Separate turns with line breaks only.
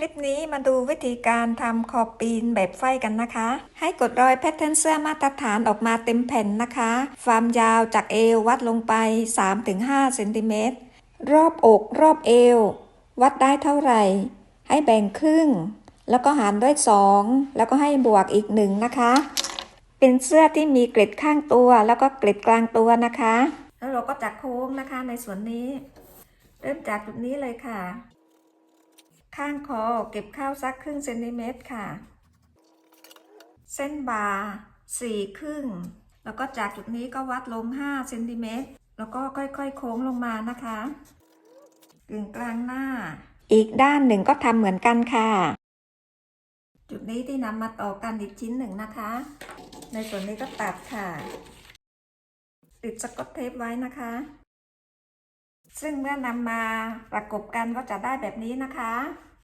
คลิปนี้มาดูวิธีการทำขอบปีนแบบไฟกันนะคะ ให้กดรอยแพทเทิร์นเสื้อมาตรฐานออกมาเต็มแผ่นนะคะ ความยาวจากเอววัดลงไป 3-5เซนติเมตรรอบอกรอบเอว วัดได้เท่าไหร่ ให้แบ่งครึ่ง แล้วก็หารด้วย 2 แล้วก็ให้บวกอีกหนึ่งนะคะ เป็นเสื้อที่มีเกล็ดข้างตัว แล้วก็เกล็ดกลางตัวนะคะ แล้วเราก็จักโค้งนะคะในส่วนนี้ เริ่มจากจุดนี้เลยค่ะ ข้างคอเก็บข้าวสักครึ่งเซนติเมตรค่ะ เส้นบาสี่ครึ่ง แล้วก็จากจุดนี้ก็วัดลง5เซนติเมตรแล้วก็ค่อยๆ โค้งลงมานะคะกึ่งกลางหน้า อีกด้านหนึ่งก็ทำเหมือนกันค่ะ จุดนี้ที่นำมาต่อกันอีกชิ้นหนึ่งนะคะ ในส่วนนี้ก็ตัดค่ะ ติดสกอตเทปไว้นะคะ ซึ่งเมื่อนำมาประกบกันก็จะได้แบบนี้นะคะ